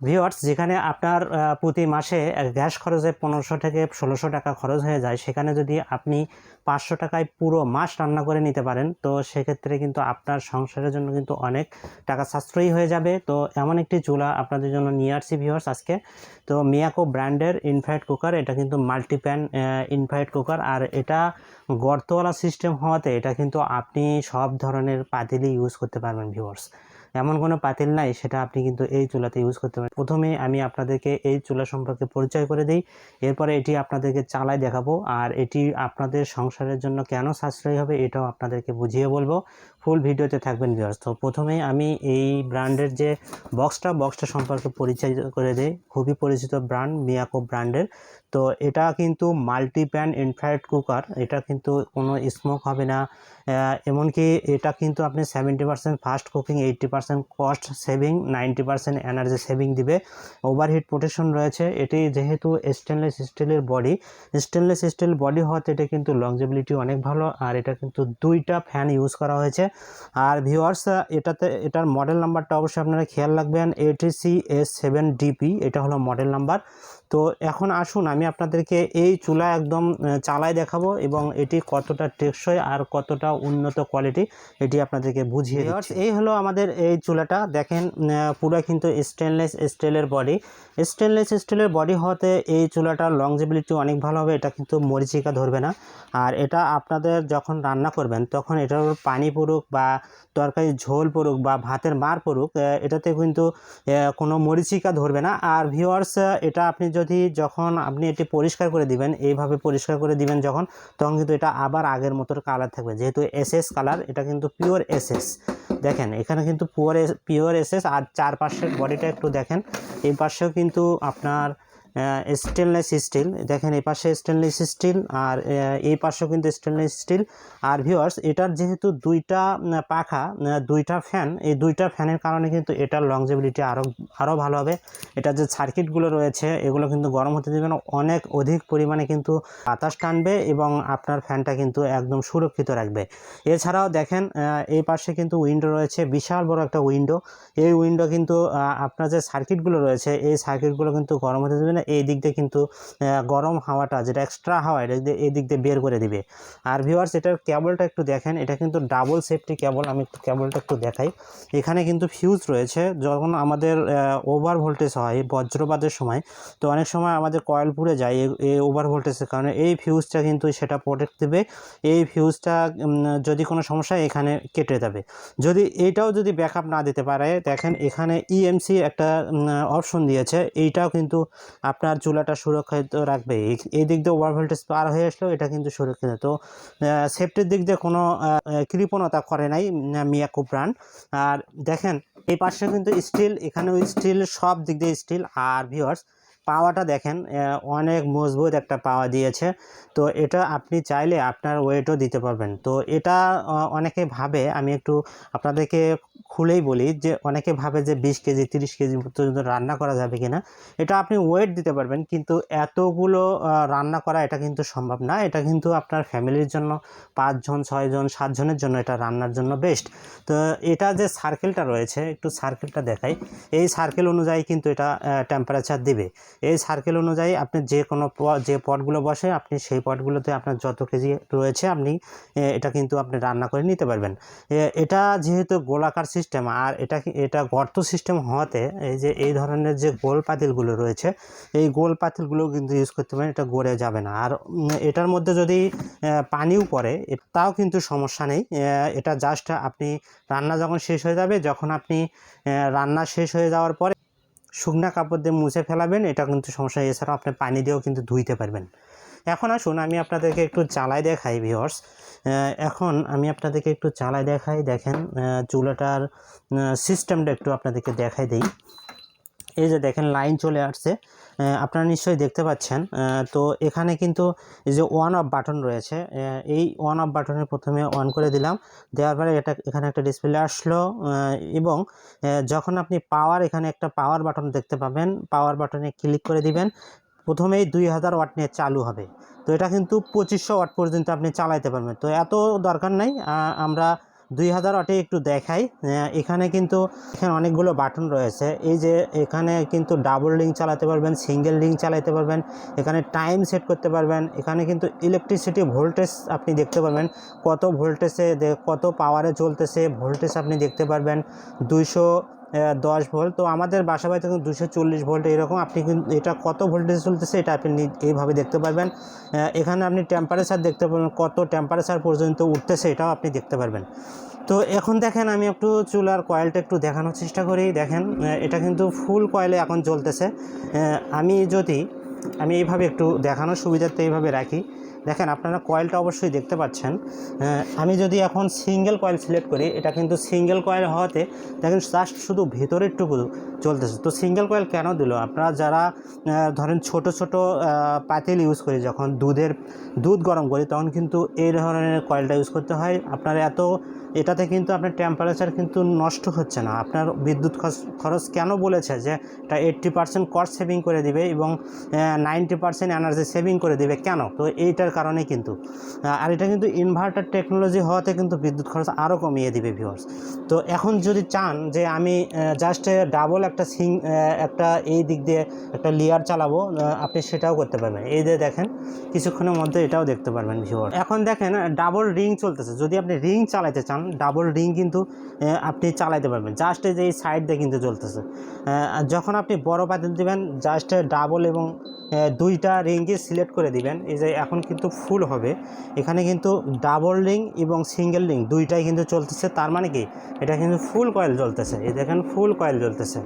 Viewers যেখানে আপনার প্রতি মাসে গ্যাস খরচে পনেরোশো থেকে ষোলোশো টাকা খরচ হয়ে যায়, সেখানে যদি আপনি পাঁচশো টাকায় পুরো মাস রান্না করে নিতে পারেন, তো সেক্ষেত্রে কিন্তু আপনার সংসারের জন্য কিন্তু অনেক টাকা সাশ্রয়ী হয়ে যাবে। তো এমন একটি চুলা আপনাদের জন্য নিয়ে আসছি ভিওয়ার্স আজকে। তো মিয়াকো ব্র্যান্ডের ইনফ্রাইড কুকার এটা কিন্তু মাল্টিপ্যান ইনফ্রাইড কুকার আর এটা গর্তওয়ালা সিস্টেম হওয়াতে এটা কিন্তু আপনি সব ধরনের পাতিলই ইউজ করতে পারবেন ভিউয়ার্স এমন কোনো পাতিল নাই সেটা আপনি কিন্তু এই চুলাতে ইউজ করতে পারেন। প্রথমে আমি আপনাদেরকে এই চুলা সম্পর্কে পরিচয় করে দিই। এরপরে এটি আপনাদেরকে চালায় দেখাবো আর এটি আপনাদের সংসারের জন্য কেন সাশ্রয়ী হবে এটাও আপনাদেরকে বুঝিয়ে বলব। ফুল ভিডিওতে থাকবেন ভিউয়ার্স তো প্রথমে আমি এই ব্র্যান্ডের যে বক্সটা বক্সটা সম্পর্কে পরিচয় করে দিই। খুবই পরিচিত ব্র্যান্ড, মিয়াকো ব্র্যান্ডের। তো এটা কিন্তু মাল্টি প্যান ইনফ্রারেড কুকার এটা কিন্তু কোনো স্মোক হবে না। এমনকি এটা কিন্তু আপনি seventy percent fast cooking eighty percent cost saving ninety percent energy saving দিবে। ওভারহিট প্রোটেকশন রয়েছে। এটি যেহেতু স্টেনলেস স্টিলের বডি স্টেনলেস স্টিল বডি হওয়াতে এটা কিন্তু লংজেবিলিটি অনেক ভালো, আর এটা কিন্তু দুইটা ফ্যান ইউজ করা হয়েছে। আর ভিউয়ার্স এটাতে, এটার মডেল নাম্বারটা অবশ্যই আপনারা খেয়াল রাখবেন এটিসি এস সেভেন ডিপি এটা হলো মডেল নাম্বার তো এখন আসুন, আমি আপনাদেরকে এই চুলা একদম চালায় দেখাবো এবং এটি কতটা টেকসই আর কতটা উন্নত কোয়ালিটি এটি আপনাদেরকে বুঝিয়ে দিচ্ছি। এই হলো আমাদের এই চুলাটা। দেখেন পুরো কিন্তু স্টেনলেস স্টিলের বডি স্টেনলেস স্টিলের বডি হওয়াতে এই চুলাটার লংজিবিলিটি অনেক ভালো হবে এটা কিন্তু মরিচিকা ধরবে না। আর এটা আপনাদের যখন রান্না করবেন তখন এটার পানি পড়ুক বা তরকারি ঝোল পড়ুক বা ভাতের মার পড়ুক এটাতে কিন্তু কোনো মরিচিকা ধরবে না। আর ভিওয়ার্স এটা আপনি যদি যখন আপনি এটি পরিষ্কার করে দিবেন। এইভাবে পরিষ্কার করে দিবেন যখন, তখন কিন্তু এটা আবার আগের মতো কালার থাকবে। যেহেতু এসএস কালার এটা কিন্তু পিওর এসএস দেখেন, এখানে কিন্তু পিওর পিওর এসএস আর চারপাশের বডিটা একটু দেখেন। এই পাশেও কিন্তু আপনার স্টেনলেস স্টিল দেখেন এই পাশে স্টেনলেস স্টিল আর এই পাশেও কিন্তু স্টেনলেস স্টিল আর ভিউয়ার্স এটার যেহেতু দুইটা পাখা দুইটা ফ্যান এই দুইটা ফ্যানের কারণে কিন্তু এটার লংজেবিলিটি আরও আরও ভালো হবে। এটার যে সার্কিটগুলো রয়েছে, এগুলো কিন্তু গরম হতে দেবে না, অনেক অধিক পরিমাণে কিন্তু বাতাস টানবে এবং আপনার ফ্যানটা কিন্তু একদম সুরক্ষিত রাখবে। এছাড়াও দেখেন এই পাশে কিন্তু উইন্ডো রয়েছে, বিশাল বড় একটা উইন্ডো এই উইন্ডো কিন্তু আপনার যে সার্কিটগুলো রয়েছে, এই সার্কিটগুলো কিন্তু গরম হতে দেবে না এই দিক দিয়ে কিন্তু গরম হাওয়াটা, যেটা এক্সট্রা হাওয়া, এটা এই দিক দিয়ে বের করে দিবে। আর ভিউয়ার্স এটার কেবলটা একটু দেখেন, এটা কিন্তু ডাবল সেফটি কেবল আমি একটু কেবলটা একটু দেখাই। এখানে কিন্তু ফিউজ রয়েছে, যখন আমাদের ওভার ভোল্টেজ হয় বজ্রপাতের সময়, তো অনেক সময় আমাদের কয়েল পুড়ে যায় এই- ওভার ভোল্টেজের কারণে। এই ফিউজটা কিন্তু সেটা প্রোটেক্ট দেবে, এই ফিউজটা যদি কোনো সমস্যা এখানে কেটে যাবে যদি এইটাও যদি ব্যাকআপ না দিতে পারে, দেখেন এখানে ইএমসি একটা অপশন দিয়েছে, এইটাও কিন্তু আপনার চুলাটা সুরক্ষিত রাখবে। এই- দিক দিয়ে ওভার ভোল্টেজ পার হয়ে আসলেও এটা কিন্তু সুরক্ষিত। তো সেফটির দিক দিয়ে কোনো কৃপণতা করে নাই মিয়াকো ব্র্যান্ড আর দেখেন, এই পাশে কিন্তু স্টিল এখানেও স্টিল সব দিক দিয়ে স্টিল আর ভিউয়ার্স পাওয়াটা দেখেন অনেক মজবুত একটা পাওয়া দিয়েছে। তো এটা আপনি চাইলে আপনার ওয়েটও দিতে পারবেন। তো এটা অনেকে ভাবে, আমি একটু আপনাদেরকে খুলেই বলি যে অনেকে ভাবে যে বিশ কেজি, তিরিশ কেজি পর্যন্ত রান্না করা যাবে কিনা, এটা আপনি ওয়েট দিতে পারবেন। কিন্তু এতগুলো রান্না করা এটা কিন্তু সম্ভব না। এটা কিন্তু আপনার ফ্যামিলির জন্য, পাঁচজন, ছয়জন, সাতজনের জন্য এটা রান্নার জন্য বেস্ট তো এটা যে সার্কেলটা রয়েছে, একটু সার্কেলটা দেখাই। এই সার্কেল অনুযায়ী কিন্তু এটা টেম্পারেচার দিবে। এই সার্কেল অনুযায়ী আপনি যে কোনো যে পটগুলো বসে, আপনি সেই পটগুলোতে আপনার যত কেজি রয়েছে, আপনি এটা কিন্তু আপনি রান্না করে নিতে পারবেন। এটা যেহেতু গোলাকার সিস্টেম আর এটা এটা গর্ত সিস্টেম হওয়াতে এই যে, এই ধরনের যে গোল পাতিলগুলো রয়েছে, এই গোল পাতিলগুলো কিন্তু ইউজ করতে পারেন, এটা গড়ে যাবে না। আর এটার মধ্যে যদি পানিও পড়ে তাও কিন্তু সমস্যা নেই। এটা জাস্ট আপনি রান্না যখন শেষ হয়ে যাবে, যখন আপনি রান্না শেষ হয়ে যাওয়ার পরে শুকনা কাপড় দিয়ে মুছে ফেলাবেন, এটা কিন্তু সমস্যা এছাড়াও আপনি পানি দিয়েও কিন্তু ধুইতে পারবেন। এখন আসুন, আমি আপনাদেরকে একটু চালাই দেখাই ভিওর্স এখন আমি আপনাদেরকে একটু চালাই দেখাই, দেখেন চুলাটার সিস্টেমটা একটু আপনাদেরকে দেখাই দিই। এই যে দেখেন, লাইন চলে আসছে। আপনারা নিশ্চয়ই দেখতে পাচ্ছেন। তো এখানে কিন্তু এই যে ওয়ান অফ বাটন রয়েছে। এই ওয়ান অফ বাটনে প্রথমে অন করে দিলাম। দেওয়ার পরে এটা, এখানে একটা ডিসপ্লে আসলো। এবং যখন আপনি পাওয়ার এখানে একটা পাওয়ার বাটন দেখতে পাবেন। পাওয়ার বাটনে ক্লিক করে দিবেন। প্রথমেই দুই হাজার ওয়াট নিয়ে চালু হবে। তো এটা কিন্তু পঁচিশশো ওয়াট পর্যন্ত আপনি চালাইতে পারবেন। তো এত দরকার নাই আমরা দুই হাজার ওয়াটে একটু দেখাই। এখানে কিন্তু এখানে অনেকগুলো বাটন রয়েছে। এই যে এখানে কিন্তু ডাবল রিং চালাতে পারবেন, সিঙ্গেল রিং চালাতে পারবেন, এখানে টাইম সেট করতে পারবেন, এখানে কিন্তু ইলেকট্রিসিটি ভোল্টেজ আপনি দেখতে পারবেন, কত ভোল্টেজে কত পাওয়ারে চলতেছে, ভোল্টেজ আপনি দেখতে পারবেন, দুইশো দশ ভোল্ট। তো আমাদের বাসা বাড়িতে কিন্তু দুশো চল্লিশ ভোল্ট এরকম। আপনি কিন্তু এটা কত ভোল্টেজ চলতেছে এটা আপনি এইভাবে দেখতে পারবেন। এখানে আপনি টেম্পারেচার দেখতে পারবেন, কত টেম্পারেচার পর্যন্ত উঠতেছে এটাও আপনি দেখতে পারবেন। তো এখন দেখেন, আমি একটু চুলার কয়েলটা একটু দেখানোর চেষ্টা করি। দেখেন এটা কিন্তু ফুল কয়েলে এখন চলতেছে আমি যদি আমি এইভাবে একটু দেখানোর সুবিধার্থে এইভাবে রাখি। দেখেন আপনারা কয়েলটা অবশ্যই দেখতে পাচ্ছেন। আমি যদি এখন সিঙ্গেল কয়েল সিলেক্ট করি, এটা কিন্তু সিঙ্গেল কয়েল হওয়াতে দেখেন জাস্ট শুধু ভেতরেরটুকু চলতেছে। তো সিঙ্গেল কয়েল কেন দিল? আপনারা যারা ধরেন ছোট ছোট পাতিল ইউজ করি, যখন দুধের, দুধ গরম করি, তখন কিন্তু এই ধরনের কয়েলটা ইউজ করতে হয়। আপনারা এত এটাতে কিন্তু আপনার টেম্পারেচার কিন্তু নষ্ট হচ্ছে না। আপনার বিদ্যুৎ খরচ- কেন বলেছে যে এটা এইট্টি পার্সেন্ট কস্ট সেভিং করে দিবে এবং নাইনটি পার্সেন্ট এনার্জি সেভিং করে দিবে কেন? তো এইটার কারণে কিন্তু আর এটা কিন্তু ইনভার্টার টেকনোলজি হওয়াতে কিন্তু বিদ্যুৎ খরচ আরও কমিয়ে দিবে ভিউয়ার্স তো এখন যদি চান যে আমি জাস্ট ডাবল একটা সিং একটা এই দিক দিয়ে একটা লেয়ার চালাবো আপনি সেটাও করতে পারবেন। এই দিয়ে দেখেন, কিছুক্ষণের মধ্যে এটাও দেখতে পারবেন ভিউয়ার এখন দেখেন ডাবল রিং চলতেছে। যদি আপনি রিং চালাতে চান ডাবল রিং কিন্তু আপনি চালাইতে পারবেন। জাস্ট যে এই সাইড দিয়ে কিন্তু চলতেছে। যখন আপনি বড় পাতিল দিবেন জাস্ট ডাবল এবং দুইটা রিংকে সিলেক্ট করে দিবেন। এই যে এখন কিন্তু ফুল হবে। এখানে কিন্তু ডাবল রিং এবং সিঙ্গেল রিং দুইটাই কিন্তু চলতেছে। তার মানে কি? এটা কিন্তু ফুল কয়েল জ্বলতেছে এই দেখেন ফুল কয়েল জ্বলতেছে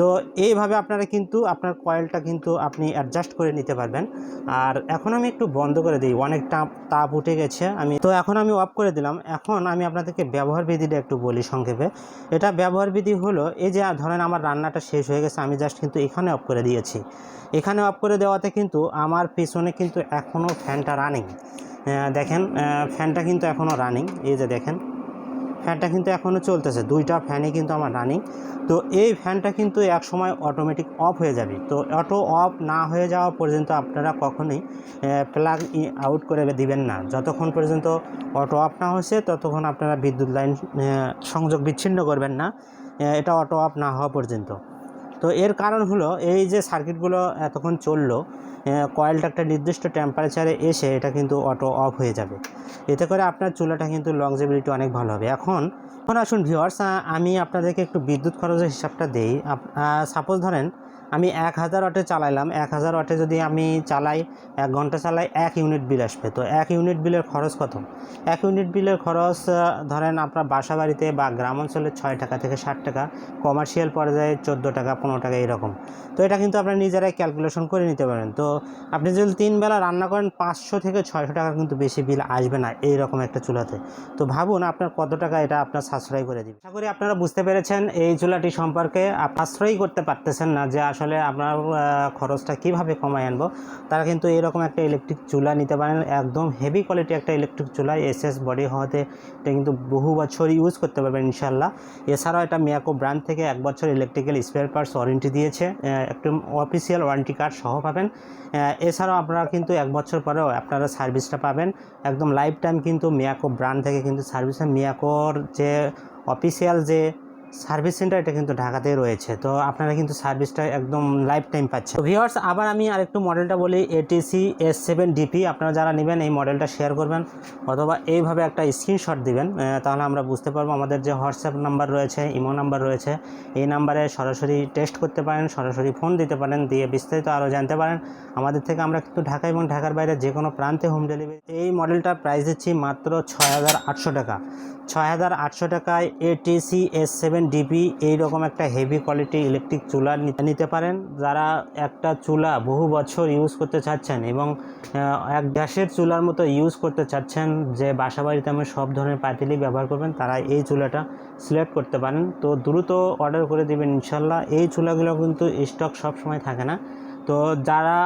তো এইভাবে আপনারা কিন্তু আপনার কয়েলটা কিন্তু আপনি অ্যাডজাস্ট করে নিতে পারবেন। আর এখন আমি একটু বন্ধ করে দিই, অনেক তাপ তাপ উঠে গেছে। আমি, তো এখন আমি অফ করে দিলাম। এখন আমি আপনাদেরকে ব্যবহার বিধিটা একটু বলি সংক্ষেপে। এটা ব্যবহার বিধি হলো, এই যে ধরেন আমার রান্নাটা শেষ হয়ে গেছে, আমি জাস্ট কিন্তু এখানে অফ করে দিয়েছি। এখানে অফ করে দেওয়াতে কিন্তু আমার পেছনে কিন্তু এখনও ফ্যানটা রানিং দেখেন ফ্যানটা কিন্তু এখনও রানিং এই যে দেখেন ফ্যানটা কিন্তু এখনও চলতেছে। দুইটা ফ্যানই কিন্তু আমার রানিং তো এই ফ্যানটা কিন্তু এক সময় অটোমেটিক অফ হয়ে যাবে। তো অটো অফ না হয়ে যাওয়া পর্যন্ত আপনারা কখনোই প্লাগ আউট করে দিবেন না। যতক্ষণ পর্যন্ত অটো অফ না হয়েছে ততক্ষণ আপনারা বিদ্যুৎ লাইন সংযোগ বিচ্ছিন্ন করবেন না। এটা অটো অফ না হওয়া পর্যন্ত। তো এর কারণ হলো এই যে সার্কিটগুলো এতক্ষণ চলল কয়েলটা একটা নির্দিষ্ট টেম্পারেচারে এসে এটা কিন্তু অটো অফ হয়ে যাবে। এতে করে আপনার চুলাটা কিন্তু লংজেবিলিটি অনেক ভালো হবে। এখন এখন আসুন ভিওয়ার্স আমি আপনাদেরকে একটু বিদ্যুৎ খরচের হিসাবটা দেই। সাপোজ ধরেন আমি এক হাজার ওয়াটে চালাইলাম। এক হাজার ওয়াটে যদি আমি চালাই, এক ঘণ্টা চালাই, এক ইউনিট বিল আসবে। তো এক ইউনিট বিলের খরচ কত? এক ইউনিট বিলের খরচ ধরেন আপনার বাসা বাড়িতে বা গ্রাম অঞ্চলে ছয় টাকা থেকে ষাট টাকা, কমার্শিয়াল পর্যায়ে চোদ্দ টাকা, পনেরো টাকা এরকম। তো এটা কিন্তু আপনার নিজেরাই ক্যালকুলেশন করে নিতে পারেন। তো আপনি যদি তিন বেলা রান্না করেন, পাঁচশো থেকে ছয়শো টাকা কিন্তু বেশি বিল আসবে না এইরকম একটা চুলাতে। তো ভাবুন আপনার কত টাকা এটা আপনার সাশ্রয় করে দিবে। আশা করি আপনারা বুঝতে পেরেছেন, এই চুলাটি সম্পর্কে সাশ্রয়ই করতে পারতেছেন না যে আসলে আপনার খরচটা কীভাবে কমায় আনব? তারা কিন্তু এরকম একটা ইলেকট্রিক চুলা নিতে পারেন, একদম হেভি কোয়ালিটি একটা ইলেকট্রিক চুলা এস এস বডি হওয়াতে এটা কিন্তু বহু বছর ইউজ করতে পারবেন ইনশাল্লাহ এছাড়াও এটা মিয়াকো ব্র্যান্ড থেকে এক বছর ইলেকট্রিক্যাল স্পেয়ার পার্টস ওয়ারেন্টি দিয়েছে একটু অফিসিয়াল ওয়ারেন্টি কার্ড সহ পাবেন। এছাড়াও আপনারা কিন্তু এক বছর পরেও আপনারা সার্ভিসটা পাবেন। একদম লাইফ টাইম কিন্তু মিয়াকো ব্র্যান্ড থেকে কিন্তু সার্ভিস মিয়াকোর যে অফিসিয়াল যে সার্ভিস সেন্টার এটা কিন্তু ঢাকাতেই রয়েছে। তো আপনারা কিন্তু সার্ভিসটা একদম লাইফ টাইম পাচ্ছেন। তো ভিওয়ার্স আবার আমি আরেকটু মডেলটা বলি এটিসি এস সেভেন ডিপি আপনারা যারা নেবেন এই মডেলটা শেয়ার করবেন, অথবা এইভাবে একটা স্ক্রিনশট দিবেন তাহলে আমরা বুঝতে পারব আমাদের যে হোয়াটসঅ্যাপ নাম্বার রয়েছে ইমো নাম্বার রয়েছে, এই নাম্বারে সরাসরি টেস্ট করতে পারেন, সরাসরি ফোন দিতে পারেন, দিয়ে বিস্তারিত আরও জানতে পারেন। আমাদের থেকে আমরা কিন্তু ঢাকা এবং ঢাকার বাইরে যে কোনো প্রান্তে হোম ডেলিভারি এই মডেলটার প্রাইস দিচ্ছি মাত্র ছয় হাজার আটশো টাকা। ছয় হাজার আটশো টাকায় এটিসি এস সেভেন ডিপি এইরকম একটা হেভি কোয়ালিটি ইলেকট্রিক চুলা নিতে পারেন। যারা একটা চুলা বহু বছর ইউজ করতে চাচ্ছেন এবং এক গ্যাসের চুলার মতো ইউজ করতে চাচ্ছেন, যে বাসা বাড়িতে আমি সব ধরনের পাতিলি ব্যবহার করবেন, তারা এই চুলাটা সিলেক্ট করতে পারেন। তো দ্রুত অর্ডার করে দেবেন, ইনশাল্লাহ। এই চুলাগুলো কিন্তু স্টক সবসময় থাকে না। তো যারা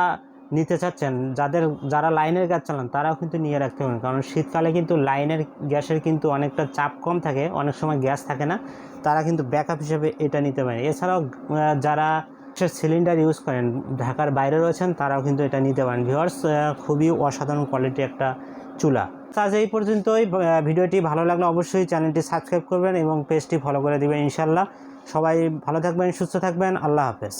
নিতে চাচ্ছেন, যাদের, যারা লাইনের গ্যাস চালান, তারাও কিন্তু নিয়ে রাখতে পারেন কারণ শীতকালে কিন্তু লাইনের গ্যাসের কিন্তু অনেকটা চাপ কম থাকে, অনেক সময় গ্যাস থাকে না, তারা কিন্তু ব্যাকআপ হিসেবে এটা নিতে পারে এছাড়াও যারা সিলিন্ডার ইউজ করেন, ঢাকার বাইরে রয়েছেন, তারাও কিন্তু এটা নিতে পারেন। ভিওয়ার্স খুবই অসাধারণ কোয়ালিটি একটা চুলা। আজ এই পর্যন্তই। ভিডিওটি ভালো লাগলে অবশ্যই চ্যানেলটি সাবস্ক্রাইব করবেন এবং পেজটি ফলো করে দিবেন ইনশাল্লাহ সবাই ভালো থাকবেন, সুস্থ থাকবেন। আল্লাহ হাফেজ।